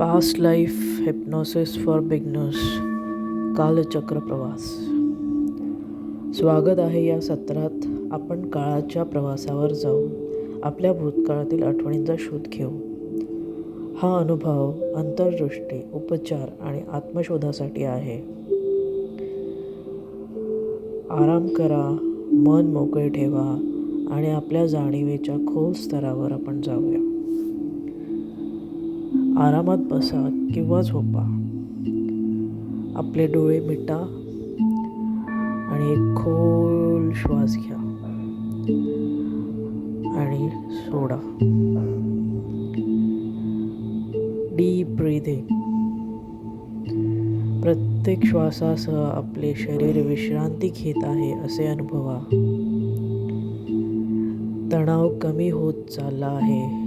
Past life hypnosis for beginners कालचक्र प्रवास. स्वागत आहे या सत्रात. आपण काळाच्या प्रवासावर जाऊन आपल्या भूतकाळातील आठवणींचा शोध घेऊ. हा अनुभव अंतर्दृष्टी उपचार आणि आत्मशोधासाठी आहे. आराम करा मन मोकळे ठेवा आणि आपल्या जाणीवेच्या खोल स्तरावर आपण जाऊया. आरामात बसा किंवा झोपा. आपले डोळे मिटा आणि एक खोल श्वास घ्या आणि सोडा. डीप ब्रीदिंग प्रत्येक श्वासासह आपले शरीर विश्रांती घेत आहे असे अनुभवा. तणाव कमी होत चालला आहे.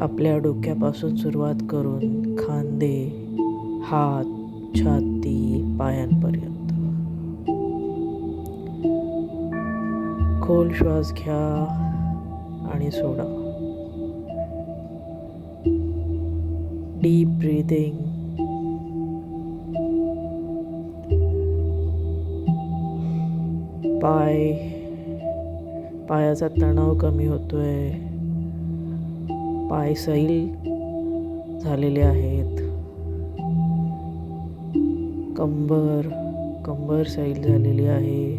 आपल्या डोक्यापासून सुरुवात करून खांदे हात छाती पायांपर्यंत. खोल श्वास घ्या आणि सोडा. डीप ब्रीदिंग पाय पायाचा तणाव कमी होतोय. पाय सैल झालेले आहेत. कंबर कंबर सैल झालेली आहे.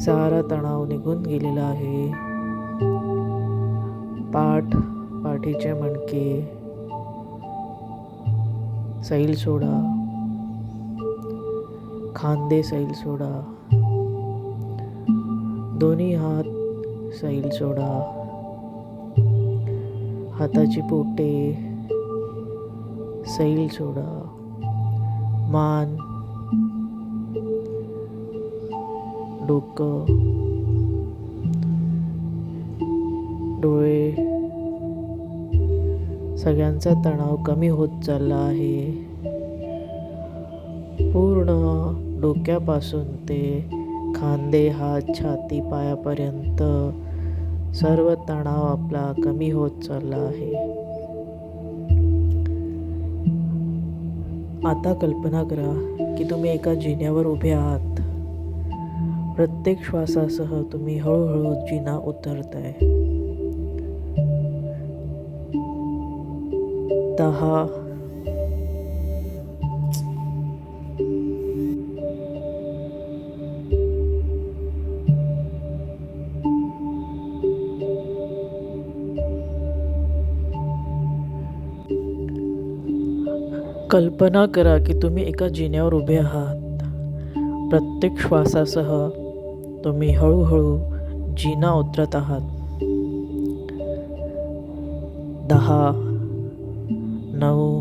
सारा तणाव निघून गेलेला आहे. पाठ पाठीचे मणके. सैल सोडा. खांदे सैल सोडा. दोन्ही हात सैल सोडा. हाताची पोटे सैल सोडा मान डोकं डोळे सगळ्यांचा तणाव कमी होत चालला आहे. पूर्ण डोक्यापासून ते खांदे हात छाती पायापर्यंत सर्व तणाव आपला कमी होत चालला आहे. आता कल्पना करा की तुम्ही एका जिन्यावर उभे आहात. प्रत्येक श्वासासह तुम्ही हळूहळू जिना उतरताय. दहा कल्पना करा की तुम्ही एका जिन्यावर उभे आहात. प्रत्येक श्वासासह तुम्ही हळूहळू जिना उतरत आहात. दहा नऊ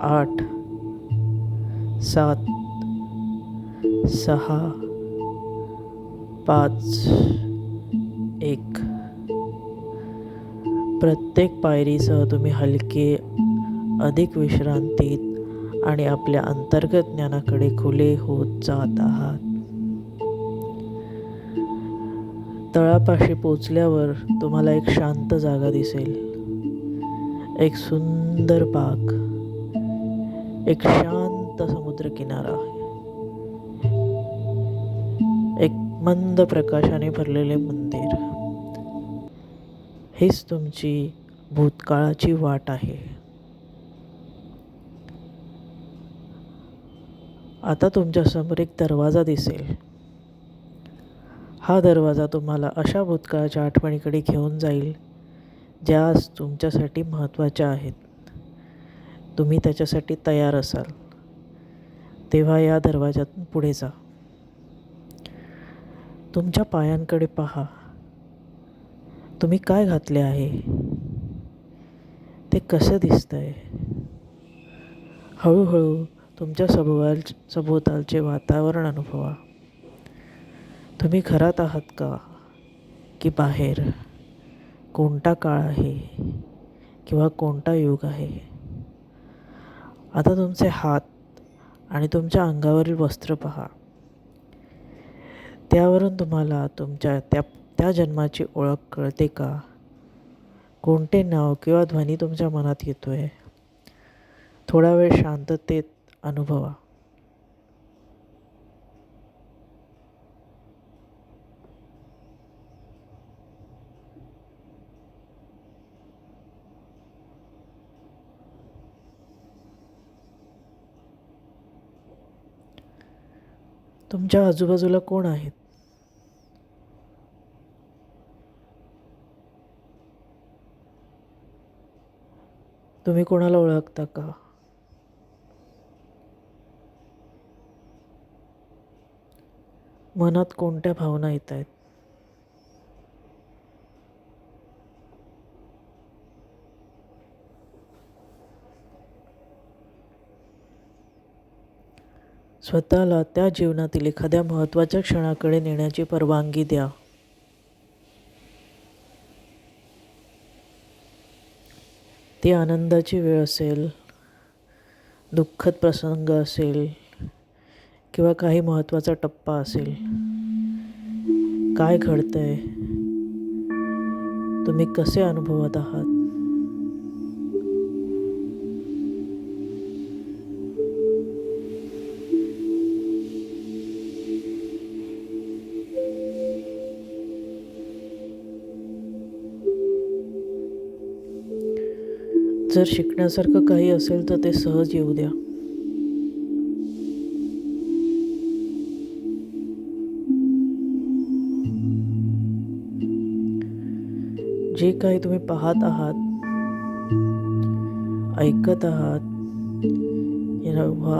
आठ सात सहा पाच एक. प्रत्येक पायरीसह तुम्ही हलके अधिक विश्रांतीत आणि आपल्या अंतर्गत ज्ञानाकडे खुले होत जात आहात. तळापाशी पोचल्यावर तुम्हाला एक शांत जागा दिसेल. एक सुंदर पाक एक शांत समुद्रकिनारा. एक मंद प्रकाशाने भरलेले मंदिर. हीच तुमची भूतकाळाची वाट आहे. आता तुमच्यासमोर एक दरवाजा दिसेल. हा दरवाजा तुम्हाला अशा भूतकाळाच्या आठवणीकडे घेऊन जाईल ज्या आज तुमच्यासाठी महत्त्वाच्या आहेत. तुम्ही त्याच्यासाठी तयार असाल. तेव्हा या दरवाजातून पुढे जा. तुमच्या पायांकडे पहा. तुम्ही काय घातले आहे? ते कसं दिसतंय? हळूहळू तुमच्या सभोवाल सभोवतालचे वातावरण अनुभवा. तुम्ही घरात आहात का? की बाहेर? कोणता काळ आहे? किंवा कोणता युग आहे? आता तुमचे हात आणि तुमच्या अंगावरील वस्त्र पहा. त्यावरून तुम्हाला तुमच्या त्या त्या जन्माची ओळख कळते का? कोणते नाव किंवा ध्वनी तुमच्या मनात येतो आहे थोडा वेळ शांततेत अनुभवा. तुमच्या आजूबाजूला कोण आहेत? तुम्ही कोणाला ओळखता का? मनात कोणत्या भावना येत आहेत? स्वतःला त्या जीवनातील एखाद्या महत्त्वाच्या क्षणाकडे नेण्याची परवानगी द्या. ती आनंदाची वेळ असेल दुःखद प्रसंग असेल किंवा काही महत्त्वाचा टप्पा असेल काय घडतंय? तुम्ही कसे अनुभवत आहात? जर शिकण्यासारखं काही असेल तर ते सहज येऊ द्या. जे काही तुम्ही पाहत आहात ऐकत आहात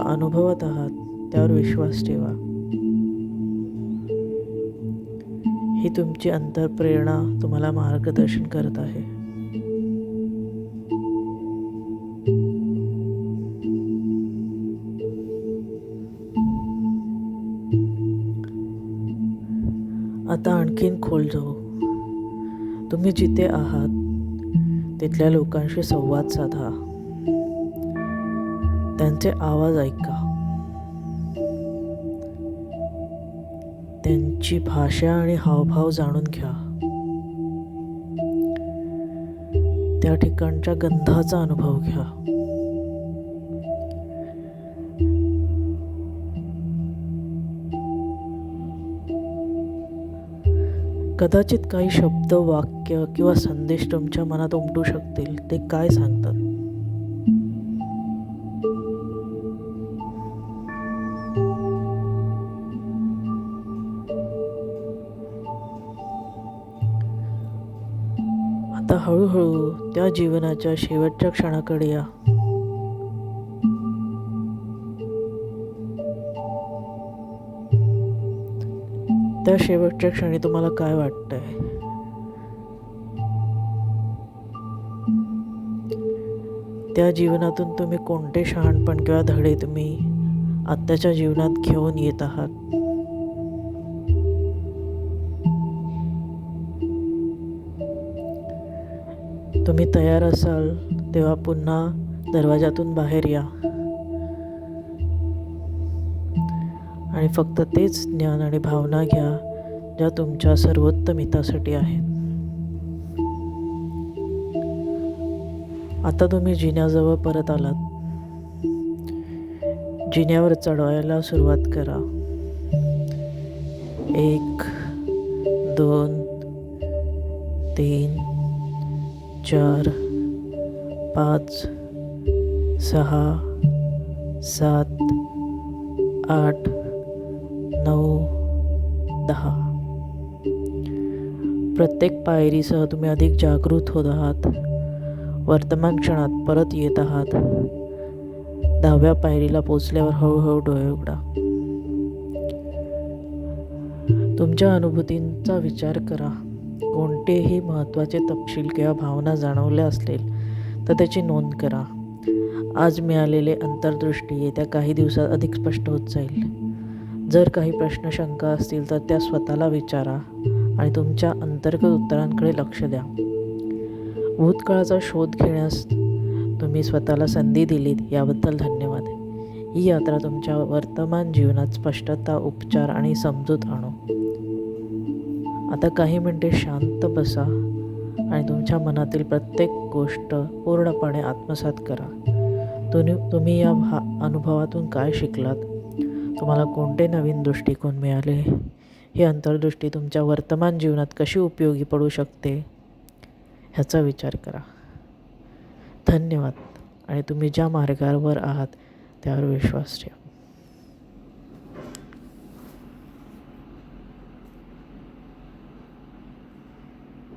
अनुभवत आहात त्यावर विश्वास ठेवा. ही तुमची अंतरप्रेरणा तुम्हाला मार्गदर्शन करत आहे. आता आणखीन खोल जाऊ. तुम्ही जिथे आहात तिथल्या लोकांशी संवाद साधा. त्यांचे आवाज ऐका. त्यांची भाषा आणि हावभाव जाणून घ्या. त्या ठिकाणच्या गंधाचा अनुभव घ्या. कदाचित काही शब्द वाक्य किंवा संदेश तुमच्या मनात उमटू शकतील. ते काय सांगतात? आता हळूहळू त्या जीवनाच्या शेवटच्या क्षणाकडे या. त्या शेवटच्या क्षणी तुम्हाला काय वाटतंय? त्या जीवनातून तुम्ही कोणते शहाणपण किंवा धडे तुम्ही आत्ताच्या जीवनात घेऊन येत आहात? तुम्ही तयार असाल तेव्हा पुन्हा दरवाजातून बाहेर या. आणि फक्त तेच ज्ञान आणि भावना घ्या ज्या तुमच्या सर्वोत्तम हितासाठी आहेत. आता तुम्ही जिन्याजवळ परत आलात. जिन्यावर चढवायला सुरुवात करा. एक दोन तीन चार पाच सहा सात आठ नऊ दहा. प्रत्येक पायरीसह तुम्ही अधिक जागृत होत आहात. वर्तमान क्षणात परत येत आहात. दहाव्या पायरीला पोचल्यावर हळूहळू डोळे उघडा. तुमच्या अनुभूतींचा विचार करा. कोणतेही महत्त्वाचे तपशील किंवा भावना जाणवल्या असतील तर त्याची नोंद करा. आज मिळालेले अंतर्दृष्टी येत्या काही दिवसात अधिक स्पष्ट होत जाईल. जर काही प्रश्न शंका असतील तर त्या स्वतःला विचारा आणि तुमच्या अंतर्गत उत्तरांकडे लक्ष द्या. भूतकाळाचा शोध घेण्यास तुम्ही स्वतःला संधी दिलीत याबद्दल धन्यवाद. ही यात्रा तुमच्या वर्तमान जीवनात स्पष्टता उपचार आणि समजूत आणो. आता काही मिनटे शांत बसा आणि तुमच्या मनातील प्रत्येक गोष्ट पूर्णपणे आत्मसात करा. तुम्ही तुम्ही या भा अनुभवातून काय शिकलात? तुम्हाला कोणते नवीन दृष्टिकोन मिळाले? ही अंतर्दृष्टी तुमच्या वर्तमान जीवनात कशी उपयोगी पडू शकते? ह्याचा विचार करा. धन्यवाद. आणि तुम्ही ज्या मार्गावर आहात त्यावर विश्वास ठेवा.